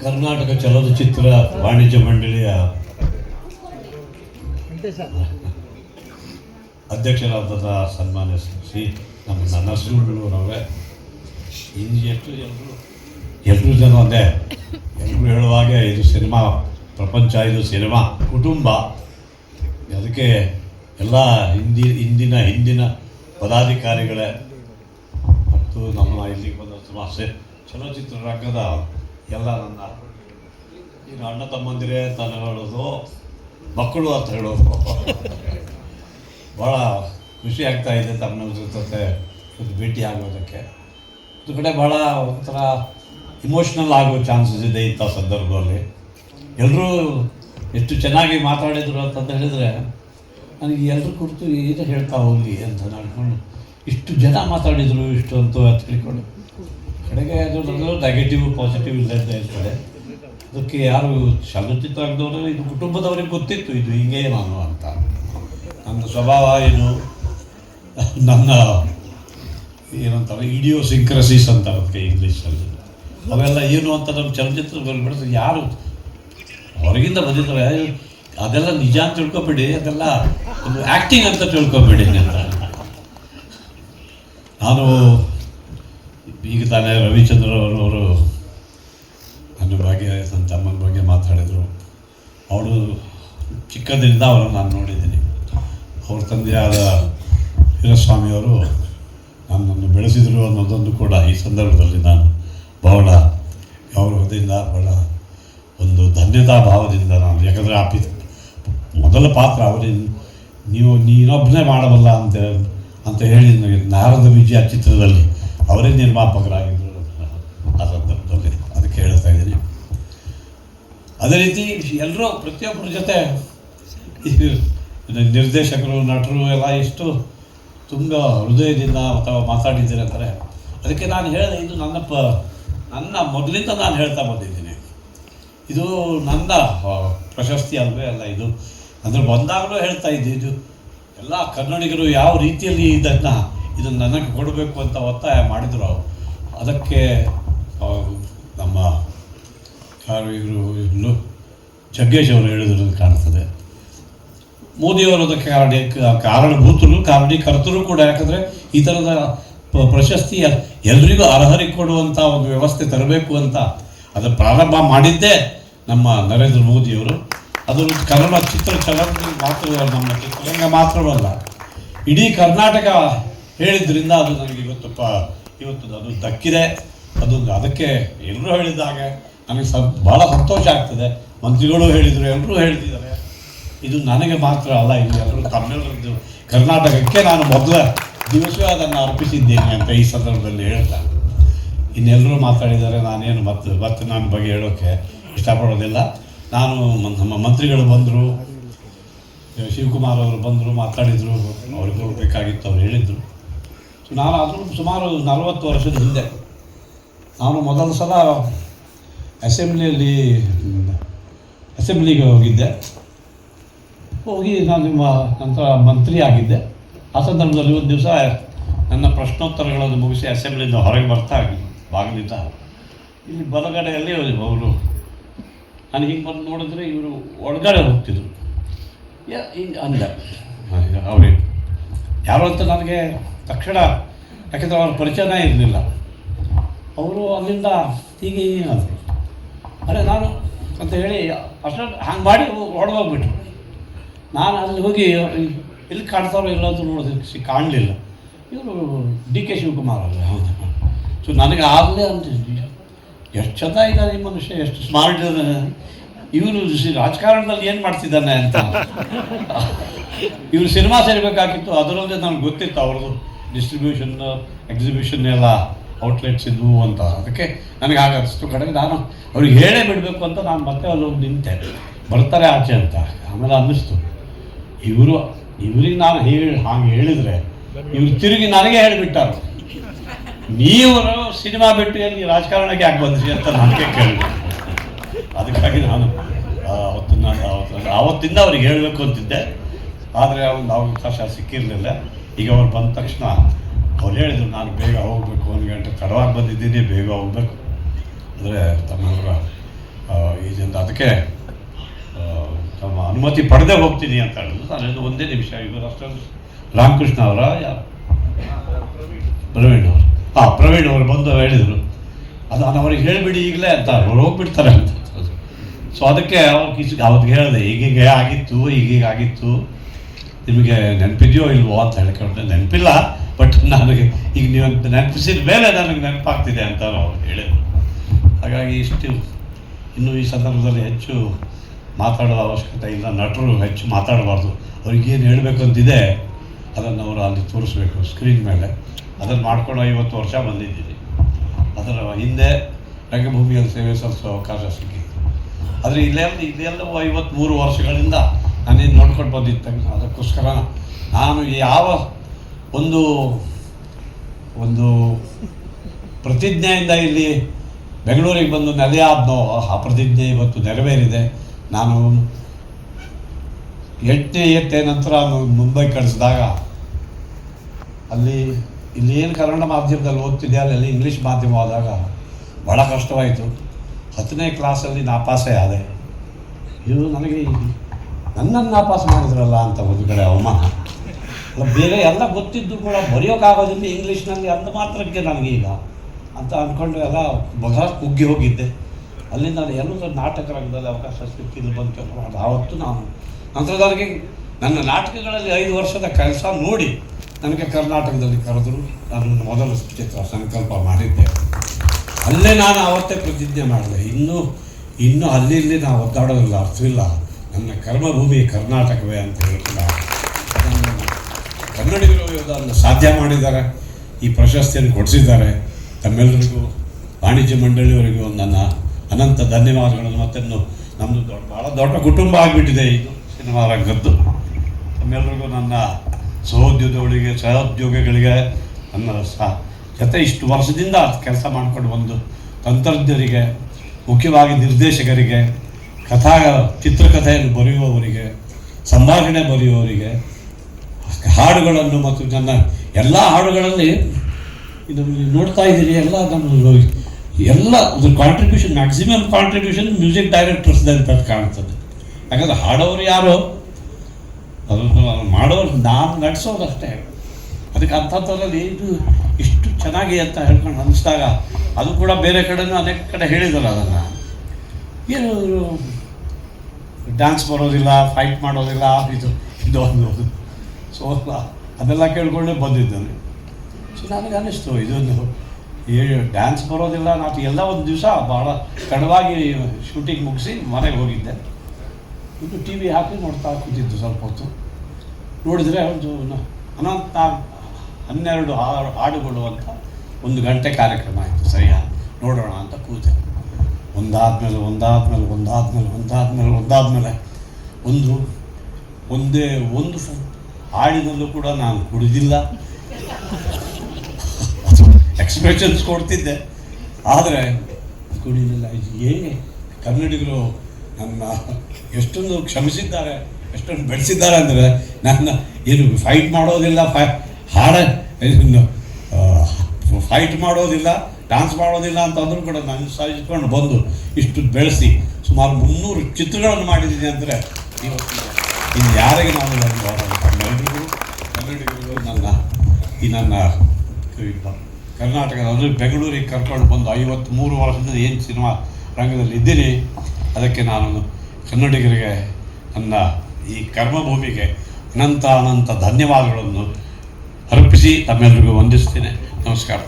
ಕರ್ನಾಟಕ ಚಲನಚಿತ್ರ ವಾಣಿಜ್ಯ ಮಂಡಳಿಯ ವೆಂಕಟೇಶ. ಅಧ್ಯಕ್ಷರಾದ ಸನ್ಮಾನ್ಯ ಶ್ರೀ ನಮ್ಮ ನನ್ನ ನರಸಿಂಹರವರೇ ಇನ್ನು ಎಷ್ಟು ಎಲ್ಲರೂ ಎಲ್ಲರೂ ಜನ ಒಂದೇ. ಎಲ್ಲರೂ ಹೇಳುವಾಗೆ ಇದು ಸಿನಿಮಾ ಪ್ರಪಂಚ ಇದು ಸಿನಿಮಾ ಕುಟುಂಬ. ಅದಕ್ಕೆ ಎಲ್ಲ ಹಿಂದಿ ಹಿಂದಿನ ಹಿಂದಿನ ಪದಾಧಿಕಾರಿಗಳೇ ಮತ್ತು ನಮ್ಮ ಇಲ್ಲಿಗೆ ಬಂದ ಸಮಸ್ಯೆ ಚಲನಚಿತ್ರ ರಂಗದ ಎಲ್ಲ ನನ್ನ ಈಗ ಅಣ್ಣ ತಮ್ಮಂದಿರೇ ಅಂತ ಹೇಳೋದು, ಮಕ್ಕಳು ಅಂತ ಹೇಳೋದು. ಭಾಳ ಖುಷಿ ಆಗ್ತಾ ಇದೆ ತಮ್ಮ ಜೊತೆ ಒಂದು ಭೇಟಿ ಆಗೋದಕ್ಕೆ. ಒಂದು ಕಡೆ ಭಾಳ ಒಂಥರ ಇಮೋಷ್ನಲ್ ಆಗೋ ಚಾನ್ಸಸ್ ಇದೆ ಇಂಥ ಸಂದರ್ಭದಲ್ಲಿ. ಎಲ್ಲರೂ ಎಷ್ಟು ಚೆನ್ನಾಗಿ ಮಾತಾಡಿದರು ಅಂತ ಹೇಳಿದರೆ, ನನಗೆ ಎಲ್ಲರೂ ಕುರಿತು ಏನು ಹೇಳ್ತಾ ಹೋಗಲಿ ಅಂತ ನಾನು ಇಷ್ಟು ಜನ ಮಾತಾಡಿದರು ಇಷ್ಟು ಅಂತ ತಿಳ್ಕೊಂಡು ಕಡೆಗೆ ಅದು ನೆಗೆಟಿವ್ ಪಾಸಿಟಿವ್ ಇಲ್ಲದೆ ಇರ್ತದೆ ಅದಕ್ಕೆ ಯಾರು ಚಲನಚಿತ್ರ ಆಗದವ್ರೆ, ಇದು ಕುಟುಂಬದವರಿಗೆ ಗೊತ್ತಿತ್ತು, ಇದು ಹಿಂಗೆ ನಾನು ಅಂತ. ನನ್ನ ಸ್ವಭಾವ ಏನು ನನ್ನ ಏನಂತಾರೆ ಇಡಿಯೋ ಸಿಂಕ್ರಸಿಸ್ ಅಂತ ಅದಕ್ಕೆ ಇಂಗ್ಲೀಷಲ್ಲಿ ಅವೆಲ್ಲ ಏನು ಅಂತ ನಮ್ಮ ಚಲನಚಿತ್ರದಲ್ಲಿ ಬಿಡಿದ್ರೆ ಯಾರು ಹೊರಗಿಂದ ಬಂದಿದ್ದಾರೆ ಅದೆಲ್ಲ ನಿಜ ಅಂತ ತಿಳ್ಕೊಬೇಡಿ, ಅದೆಲ್ಲ ಒಂದು ಆ್ಯಕ್ಟಿಂಗ್ ಅಂತ ತಿಳ್ಕೊಬೇಡಿ ನಾನು ತಾನೇ ರವಿಚಂದ್ರ ಅವರು ನನ್ನ ಬಗ್ಗೆ ನನ್ನ ತಮ್ಮನ ಬಗ್ಗೆ ಮಾತಾಡಿದರು. ಅವಳು ಚಿಕ್ಕದ್ರಿಂದ ಅವರನ್ನು ನಾನು ನೋಡಿದ್ದೀನಿ. ಅವ್ರ ತಂದೆಯಾದ ವೀರಸ್ವಾಮಿಯವರು ನನ್ನನ್ನು ಬೆಳೆಸಿದರು ಅನ್ನೋದೊಂದು ಕೂಡ ಈ ಸಂದರ್ಭದಲ್ಲಿ ನಾನು ಬಹಳ ಗೌರವದಿಂದ, ಬಹಳ ಒಂದು ಧನ್ಯತಾ ಭಾವದಿಂದ ನಾನು, ಯಾಕಂದರೆ ಆ ಪಿ, ಮೊದಲ ಪಾತ್ರ ಅವರಿನ್, ನೀವು ನೀನೊಬ್ಬನೇ ಮಾಡಬಲ್ಲ ಅಂತ ಅಂತ ಹೇಳಿ ನಾರದ ವಿಜಯ ಚಿತ್ರದಲ್ಲಿ ಅವರೇ ನಿರ್ಮಾಪಕರಾಗಿದ್ದರು ಆ ಸಂದರ್ಭದಲ್ಲಿ ಅದಕ್ಕೆ ಹೇಳ್ತಾ ಇದ್ದೀನಿ. ಅದೇ ರೀತಿ ಎಲ್ಲರೂ ಪ್ರತಿಯೊಬ್ಬರ ಜೊತೆ ನಿರ್ದೇಶಕರು, ನಟರು ಎಲ್ಲ ಎಷ್ಟು ತುಂಬ ಹೃದಯದಿಂದ ಅಥವಾ ಮಾತಾಡಿದ್ದೀರ ಅಂತಾರೆ ಅದಕ್ಕೆ ನಾನು ಹೇಳಿದೆ, ಇದು ನನ್ನ ಪ, ನನ್ನ ಮೊದಲಿಂದ ನಾನು ಹೇಳ್ತಾ ಬಂದಿದ್ದೀನಿ. ಇದು ನನ್ನ ಪ್ರಶಸ್ತಿ ಅಲ್ವೇ ಅಲ್ಲ ಇದು. ಅಂದರೆ ಬಂದಾಗಲೂ ಹೇಳ್ತಾ ಇದ್ದೆ, ಇದು ಎಲ್ಲ ಕನ್ನಡಿಗರು ಯಾವ ರೀತಿಯಲ್ಲಿ ಇದನ್ನು ಇದನ್ನು ನನಗೆ ಕೊಡಬೇಕು ಅಂತ ಒತ್ತಾಯ ಮಾಡಿದರು ಅವರು. ಅದಕ್ಕೆ ನಮ್ಮ ಇವರು ಇಲ್ಲೂ ಜಗ್ಗೇಶ್ ಅವರು ಹೇಳಿದ್ರು ಕಾಣ್ತದೆ. ಮೋದಿಯವರು ಅದಕ್ಕೆ ಕಾರಣ ಕಾರಣಭೂತರು, ಕಾರಣೀಕರ್ತರು ಕೂಡ, ಯಾಕಂದರೆ ಈ ಥರದ ಪ್ರಶಸ್ತಿ ಎಲ್ರಿಗೂ ಅರ್ಹರಿಗೆ ಕೊಡುವಂಥ ಒಂದು ವ್ಯವಸ್ಥೆ ತರಬೇಕು ಅಂತ ಅದನ್ನು ಪ್ರಾರಂಭ ಮಾಡಿದ್ದೇ ನಮ್ಮ ನರೇಂದ್ರ ಮೋದಿಯವರು ಅದು ಕನ್ನಡ ಚಿತ್ರ ಚಲನಚಿತ್ರ ಮಾತ್ರ, ನಮ್ಮ ಮಾತ್ರವಲ್ಲ, ಇಡೀ ಕರ್ನಾಟಕ ಹೇಳಿದ್ರಿಂದ ಅದು ನನಗೆ ಇವತ್ತಪ್ಪ ಇವತ್ತು ಅದು ದಕ್ಕಿದೆ. ಅದು ಅದಕ್ಕೆ ಎಲ್ಲರೂ ಹೇಳಿದಾಗ ನನಗೆ ಸ ಭಾಳ ಸಂತೋಷ ಆಗ್ತದೆ. ಮಂತ್ರಿಗಳು ಹೇಳಿದರು ಎಲ್ಲರೂ ಹೇಳ್ತಿದ್ದಾರೆ. ಇದು ನನಗೆ ಮಾತ್ರ ಅಲ್ಲ, ಇಲ್ಲಿ ಎಲ್ಲರೂ ತಮ್ಮೆಲ್ಲರದ್ದು ಕರ್ನಾಟಕಕ್ಕೆ ನಾನು ಮೊದಲ ದಿವಸವೇ ಅದನ್ನು ಅರ್ಪಿಸಿದ್ದೇನೆ ಅಂತ ಈ ಸಂದರ್ಭದಲ್ಲಿ ಹೇಳ್ತಾ. ಇನ್ನೆಲ್ಲರೂ ಮಾತಾಡಿದ್ದಾರೆ ನಾನೇನು ಮತ್ತೆ ಮತ್ತೆ ನನ್ನ ಬಗ್ಗೆ ಹೇಳೋಕ್ಕೆ ಇಷ್ಟಪಡೋದಿಲ್ಲ. ನಾನು ನಮ್ಮ ಮಂತ್ರಿಗಳು ಬಂದರು, ಶಿವಕುಮಾರ್ ಅವರು ಬಂದರು, ಮಾತಾಡಿದರು, ಅವ್ರಿಗೆ ಬೇಕಾಗಿತ್ತು ಅವ್ರು ಹೇಳಿದರು. ನಾನು ಆದರೂ ಸುಮಾರು ನಲವತ್ತು ವರ್ಷದ ಹಿಂದೆ, ನಾನು ಮೊದಲ ಸಲ ಅಸೆಂಬ್ಲಿಯಲ್ಲಿ, ಅಸೆಂಬ್ಲಿಗೆ ಹೋಗಿದ್ದೆ. ಹೋಗಿ ನಾನು ನಿಮ್ಮ ನಂತರ ಮಂತ್ರಿ ಆಗಿದ್ದೆ. ಆ ಸಂದರ್ಭದಲ್ಲಿ ಒಂದು ದಿವಸ ನನ್ನ ಪ್ರಶ್ನೋತ್ತರಗಳನ್ನು ಮುಗಿಸಿ ಅಸೆಂಬ್ಲಿಯಿಂದ ಹೊರಗೆ ಬರ್ತಾ ಬಾಗಿಲಿಂದ. ಇಲ್ಲಿ ಬಲಗಡೆಯಲ್ಲಿ ಅವರು ನಾನು ಹಿಂಗೆ ಬಂದು ನೋಡಿದ್ರೆ ಇವರು ಒಳಗಡೆ ಹೋಗ್ತಿದ್ರು. ಯಾ ಅಂದ. ಅವ್ರಿಗೆ ಯಾರು ಅಂತ ನನಗೆ ತಕ್ಷಣ, ಯಾಕೆಂದರೆ ಅವ್ರ ಪರಿಚಯನೇ ಇರಲಿಲ್ಲ. ಅವರು ಅಲ್ಲಿಂದ ಹೀಗೆ ಏನಾದರು ಅರೆ, ನಾನು ಅಂತ ಹೇಳಿ ಅಷ್ಟು ಹಂಗೆ ಮಾಡಿ ಹೊಡೆದೋಗ್ಬಿಟ್ರು. ನಾನು ಅಲ್ಲಿ ಹೋಗಿ, ಎಲ್ಲಿ ಕಾಣ್ತಾರೋ ಇಲ್ಲ ಅಂತ ನೋಡಿದ್ರೆ ಸಿ, ಕಾಣಲಿಲ್ಲ. ಇವರು ಡಿ ಕೆ ಶಿವಕುಮಾರ್ ಅಲ್ಲ ಹೌದು. ಸೊ, ನನಗೆ ಆಗಲೇ ಅಂತ ಎಷ್ಟು ಚಂದ ಇದ್ದಾನೆ ಈ ಮನುಷ್ಯ, ಎಷ್ಟು ಸ್ಮಾರ್ಟ್ ಇದ್ದಾನೆ ಇವರು ರಾಜಕಾರಣದಲ್ಲಿ ಏನು ಮಾಡ್ತಿದ್ದಾನೆ ಅಂತ. ಇವರು ಸಿನಿಮಾ ಸೇರಬೇಕಾಗಿತ್ತು ಅದರಲ್ಲದೆ ನನಗೆ ಗೊತ್ತಿತ್ತು ಅವ್ರದ್ದು ಡಿಸ್ಟ್ರಿಬ್ಯೂಷನ್ ಎಕ್ಸಿಬಿಷನ್ ಎಲ್ಲ ಔಟ್ಲೆಟ್ಸ್ ಇದ್ವು ಅಂತ. ಅದಕ್ಕೆ ನನಗೆ ಆಗಷ್ಟು ಕಡೆಗೆ ನಾನು ಅವ್ರಿಗೆ ಹೇಳೇ ಬಿಡಬೇಕು ಅಂತ ನಾನು ಮತ್ತೆ ಅಲ್ಲಿ ಹೋಗಿ ನಿಂತೆ. ಬರ್ತಾರೆ ಆಚೆ ಅಂತ. ಆಮೇಲೆ ಅನ್ನಿಸ್ತು. ಇವರು, ಇವ್ರಿಗೆ ನಾನು ಹೇಳಿ, ಹಾಗೆ ಹೇಳಿದರೆ ಇವ್ರು ತಿರುಗಿ ನನಗೆ ಹೇಳಿಬಿಟ್ಟಾರು. ನೀವು ಸಿನಿಮಾ ಬಿಟ್ಟು ಎಲ್ಲಿ ರಾಜಕಾರಣಕ್ಕೆ ಯಾಕೆ ಬಂದ್ರಿ ಅಂತ ನನಗೆ ಕೇಳಿದೆ? ಅದಕ್ಕಾಗಿ ನಾನು ಅವತ್ತು ನಾನು ಅವತ್ತು ಆವತ್ತಿಂದ ಅವ್ರಿಗೆ ಹೇಳಬೇಕು ಅಂತಿದ್ದೆ. ಆದರೆ ಒಂದು ಅವಕಾಶ ಸಿಕ್ಕಿರಲಿಲ್ಲ. ಈಗ ಅವ್ರು ಬಂದ ತಕ್ಷಣ ಅವ್ರು ಹೇಳಿದ್ರು, ನಾನು ಬೇಗ ಹೋಗಬೇಕು, ಒಂದು ಗಂಟೆ ತಡವಾಗಿ ಬಂದಿದ್ದೀನಿ, ಬೇಗ ಹೋಗಬೇಕು. ಅಂದರೆ ತಮ್ಮೆಲ್ಲರ ಇದರಿಂದ ಅದಕ್ಕೆ ತಮ್ಮ ಅನುಮತಿ ಪಡೆದೇ ಹೋಗ್ತೀನಿ ಅಂತ ಹೇಳಿದ್ರು. ನಾನು ಒಂದೇ ನಿಮಿಷ, ಇವರು ಅಷ್ಟೊಂದು ರಾಮಕೃಷ್ಣ ಅವರ ಯಾರು? ಪ್ರವೀಣ್ ಅವರು. ಹಾಂ ಪ್ರವೀಣ್ ಅವರು ಬಂದು ಹೇಳಿದರು. ಅದು ನಾನು ಅವ್ರಿಗೆ ಹೇಳಿಬಿಡಿ ಈಗಲೇ ಅಂತ ಅವ್ರು ಹೋಗ್ಬಿಡ್ತಾರೆ ಅಂತ. ಸೊ ಅದಕ್ಕೆ ಅವ್ರು ಕಿಸ್ ಅವತ್ತಿಗೆ ಹೇಳಿದೆ, ಈಗೀಗ ಆಗಿತ್ತು ಈಗೀಗ ಆಗಿತ್ತು. ನಿಮಗೆ ನೆನಪಿದೆಯೋ ಇಲ್ವೋ ಅಂತ ಹೇಳ್ಕೊಂಡ್ರೆ ನೆನಪಿಲ್ಲ ಬಟ್ ನನಗೆ ಈಗ ನೀವು ನೆನಪಿಸಿದ ಮೇಲೆ ನನಗೆ ನೆನಪಾಗ್ತಿದೆ ಅಂತ ಅವ್ರು ಹೇಳಿದರು. ಹಾಗಾಗಿ ಇಷ್ಟು. ಇನ್ನು ಈ ಸಂದರ್ಭದಲ್ಲಿ ಹೆಚ್ಚು ಮಾತಾಡೋ ಅವಶ್ಯಕತೆ ಇಲ್ಲ. ನಟರು ಹೆಚ್ಚು ಮಾತಾಡಬಾರ್ದು. ಅವ್ರಿಗೇನು ಹೇಳಬೇಕು ಅಂತಿದೆ, ಅದನ್ನು ಅವರು ಅಲ್ಲಿ ತೋರಿಸ್ಬೇಕು ಸ್ಕ್ರೀನ್ ಮೇಲೆ. ಅದನ್ನು ಮಾಡ್ಕೊಂಡು ಐವತ್ತು ವರ್ಷ ಬಂದಿದ್ದೀನಿ ಅದರ ಹಿಂದೆ ರಂಗಭೂಮಿಯಲ್ಲಿ ಸೇವೆ ಸಲ್ಲಿಸೋ ಅವಕಾಶ ಸಿಕ್ಕಿತ್ತು. ಆದರೆ ಇಲ್ಲೆಲ್ಲ ಇದೆಲ್ಲವೂ ಐವತ್ತ್ಮೂರು ವರ್ಷಗಳಿಂದ ನಾನೇನು ನೋಡ್ಕೊಂಡು ಬಂದಿದ್ದೆ ಅದಕ್ಕೋಸ್ಕರ ನಾನು ಯಾವ ಒಂದು ಒಂದು ಪ್ರತಿಜ್ಞೆಯಿಂದ ಇಲ್ಲಿ ಬೆಂಗಳೂರಿಗೆ ಬಂದು ನೆಲೆಯಾದ್ನೋ ಆ ಪ್ರತಿಜ್ಞೆ ಇವತ್ತು ನೆರವೇರಿದೆ. ನಾನು ಎಂಟನೇ ಎತ್ತೆ ನಂತರ ಮುಂಬೈ ಕಳಿಸಿದಾಗ ಅಲ್ಲಿ, ಇಲ್ಲಿ ಏನು ಕನ್ನಡ ಮಾಧ್ಯಮದಲ್ಲಿ ಓದ್ತಿದ್ದೆ ಅಲ್ಲಿ ಇಂಗ್ಲೀಷ್ ಮಾಧ್ಯಮವಾದಾಗ ಭಾಳ ಕಷ್ಟವಾಯಿತು. ಹತ್ತನೇ ಕ್ಲಾಸಲ್ಲಿ ನಾ ಪಾಸೇ ಆದೆ. ಇದು ನನಗೆ ನನ್ನನ್ನು ನಾಪಾಸ್ ಮಾಡಿದ್ರಲ್ಲ ಅಂತ ಒಂದು ಕಡೆ ಅವಮಾನ. ಬೇರೆ ಎಲ್ಲ ಗೊತ್ತಿದ್ದು ಕೂಡ ಬರೆಯೋಕ್ಕಾಗೋದಿಲ್ಲ ಇಂಗ್ಲೀಷ್ನಲ್ಲಿ ಅಂದ ಮಾತ್ರಕ್ಕೆ ನನಗೀಗ ಅಂತ ಅಂದ್ಕೊಂಡು ಎಲ್ಲ ಬಹಳ ಕುಗ್ಗಿ ಹೋಗಿದ್ದೆ. ಅಲ್ಲಿಂದ ನಾನು ಎಲ್ಲೂ ನಾಟಕ ರಂಗದಲ್ಲಿ ಅವಕಾಶ ಸಿಕ್ಕಿದ್ದು ಬಂತು ಮಾಡಿದೆ ಆವತ್ತು ನಾನು. ನಂತರ ನನ್ನ ನಾಟಕಗಳಲ್ಲಿ ಐದು ವರ್ಷದ ಕೆಲಸ ನೋಡಿ ನನಗೆ ಕರ್ನಾಟಕದಲ್ಲಿ ಕರೆದರು. ನಾನು ಮೊದಲ ಚಿತ್ರ ಸಂಕಲ್ಪ ಮಾಡಿದ್ದೆ. ಅಲ್ಲೇ ನಾನು ಆವತ್ತೇ ಪ್ರತಿಜ್ಞೆ ಮಾಡಿದೆ. ಇನ್ನೂ ಇನ್ನೂ ಅಲ್ಲಿ ಇಲ್ಲಿ ನಾವು ಒದ್ದಾಡೋದಿಲ್ಲ ಅರ್ಥವಿಲ್ಲ ನನ್ನ ಕರ್ಮಭೂಮಿ ಕರ್ನಾಟಕವೇ ಅಂತ ಹೇಳ್ತಾ ಕನ್ನಡಿಗರು ಅದನ್ನು ಸಾಧ್ಯ ಮಾಡಿದ್ದಾರೆ, ಈ ಪ್ರಶಸ್ತಿಯನ್ನು ಕೊಡಿಸಿದ್ದಾರೆ ತಮ್ಮೆಲ್ಲರಿಗೂ ವಾಣಿಜ್ಯ ಮಂಡಳಿಯವರಿಗೂ ನನ್ನ ಅನಂತ ಧನ್ಯವಾದಗಳನ್ನು. ಮತ್ತನ್ನು ನಮ್ಮದು ದೊಡ್ಡ ಭಾಳ ದೊಡ್ಡ ಕುಟುಂಬ ಆಗಿಬಿಟ್ಟಿದೆ ಇದು ಸಿನಿಮಾ ರಂಗದ್ದು ತಮ್ಮೆಲ್ಲರಿಗೂ ನನ್ನ ಸಹೋದ್ಯೋಗಿಗಳಿಗೆ ಸಹೋದ್ಯೋಗಿಗಳಿಗೆ ನನ್ನ ಸಹ ಜೊತೆ ಇಷ್ಟು ವರ್ಷದಿಂದ ಕೆಲಸ ಮಾಡಿಕೊಂಡು ಬಂದು ತಂತ್ರಜ್ಞರಿಗೆ, ಮುಖ್ಯವಾಗಿ ನಿರ್ದೇಶಕರಿಗೆ ಕಥಾ ಚಿತ್ರಕಥೆಯನ್ನು ಬರೆಯುವವರಿಗೆ, ಸಂಭಾಷಣೆ ಬರೆಯುವವರಿಗೆ, ಹಾಡುಗಳನ್ನು ಮತ್ತು ನನ್ನ ಎಲ್ಲ ಹಾಡುಗಳಲ್ಲಿ ಇದು ನೋಡ್ತಾ ಇದ್ದೀರಿ, ಎಲ್ಲ ನಮ್ಮ ಎಲ್ಲ contribution maximum contribution music directors ಅಂತ ಕಾಣ್ತದೆ. ಯಾಕಂದ್ರೆ ಹಾಡೋರು ಯಾರು? ಅದನ್ನು ಮಾಡೋರು ನಾನು ನಡೆಸೋದಷ್ಟೇ ಅದಕ್ಕೆ ಅಂಥದ್ರಲ್ಲಿ ಇದು ಇಷ್ಟು ಚೆನ್ನಾಗಿ ಅಂತ ಹೇಳ್ಕೊಂಡು ಅನ್ನಿಸ್ದಾಗ ಅದು ಕೂಡ ಬೇರೆ ಕಡೆನೂ ಅನೇಕ ಕಡೆ ಹೇಳಿದಲ್ಲ ಅದನ್ನು. ಏನು ಡ್ಯಾನ್ಸ್ ಬರೋದಿಲ್ಲ ಫೈಟ್ ಮಾಡೋದಿಲ್ಲ, ಇದು ಇದು ಅನ್ನೋದು. ಸೊ ಅದೆಲ್ಲ ಕೇಳ್ಕೊಂಡೆ ಬಂದಿದ್ದಾನೆ. ಸೊ ನನಗೆ ಅನ್ನಿಸ್ತು, ಇದೊಂದು ಡ್ಯಾನ್ಸ್ ಬರೋದಿಲ್ಲ ನಾವು ಎಲ್ಲ ಒಂದು ದಿವಸ ಭಾಳ ತಡವಾಗಿ ಶೂಟಿಂಗ್ ಮುಗಿಸಿ ಮನೆಗೆ ಹೋಗಿದ್ದೆ. ಇದು ಟಿ ವಿ ಹಾಕಿ ನೋಡ್ತಾ ಕೂತಿದ್ದು ಸ್ವಲ್ಪ ಹೊತ್ತು. ನೋಡಿದರೆ ಒಂದು ಅನಂತ ಹನ್ನೆರಡು ಹಾಡು ಹಾಡುಗಳು ಅಂತ ಒಂದು ಗಂಟೆ ಕಾರ್ಯಕ್ರಮ ಆಯಿತು. ಸರಿಯಾ? ನೋಡೋಣ ಅಂತ ಕೂತೆ. ಒಂದಾದ್ಮೇಲೆ ಒಂದಾದ್ಮೇಲೆ ಒಂದಾದ್ಮೇಲೆ ಒಂದಾದ್ಮೇಲೆ ಒಂದಾದ್ಮೇಲೆ ಒಂದು, ಒಂದೇ ಒಂದು ಹಾಡಿನಲ್ಲೂ ಕೂಡ ನಾನು ಕುಡಿದಿಲ್ಲ. ಎಕ್ಸ್ಪ್ರೆಷನ್ಸ್ ಕೊಡ್ತಿದ್ದೆ. ಆದರೆ ಕುಡಿಲಿಲ್ಲ. ಹೇಗೆ ಕನ್ನಡಿಗರು ನನ್ನ ಎಷ್ಟೊಂದು ಕ್ಷಮಿಸಿದ್ದಾರೆ, ಎಷ್ಟೊಂದು ಬೆಳೆಸಿದ್ದಾರೆ ಅಂದರೆ ನನ್ನ ಏನು ಫೈಟ್ ಮಾಡೋದಿಲ್ಲ ಫೈ ಹಾಡ ಫೈಟ್ ಮಾಡೋದಿಲ್ಲ. ಡ್ಯಾನ್ಸ್ ಮಾಡೋದಿಲ್ಲ ಅಂತ ಅಂದರೂ ಕೂಡ ನಾನು ಸಾಧಿಸ್ಕೊಂಡು ಬಂದು ಇಷ್ಟು ಬೆಳೆಸಿ ಸುಮಾರು ಮುನ್ನೂರು ಚಿತ್ರಗಳನ್ನು ಮಾಡಿದ್ದೀನಿ ಅಂದರೆ ಇನ್ನು ಯಾರಿಗೆ ನಾನು ಕನ್ನಡಿಗರು ಕನ್ನಡಿಗರು ನನ್ನ ಈ ನನ್ನ ಕರ್ನಾಟಕದ ಅಂದರೆ ಬೆಂಗಳೂರಿಗೆ ಕರ್ಕೊಂಡು ಬಂದು ಐವತ್ತ್ಮೂರು ವರ್ಷದಿಂದ ಏನು ಸಿನಿಮಾ ರಂಗದಲ್ಲಿ ಇದ್ದೀನಿ, ಅದಕ್ಕೆ ನಾನು ಕನ್ನಡಿಗರಿಗೆ ನನ್ನ ಈ ಕರ್ಮಭೂಮಿಗೆ ಅನಂತ ಅನಂತ ಧನ್ಯವಾದಗಳನ್ನು ಅರ್ಪಿಸಿ ತಮ್ಮೆಲ್ಲರಿಗೂ ವಂದಿಸ್ತೇನೆ. ನಮಸ್ಕಾರ.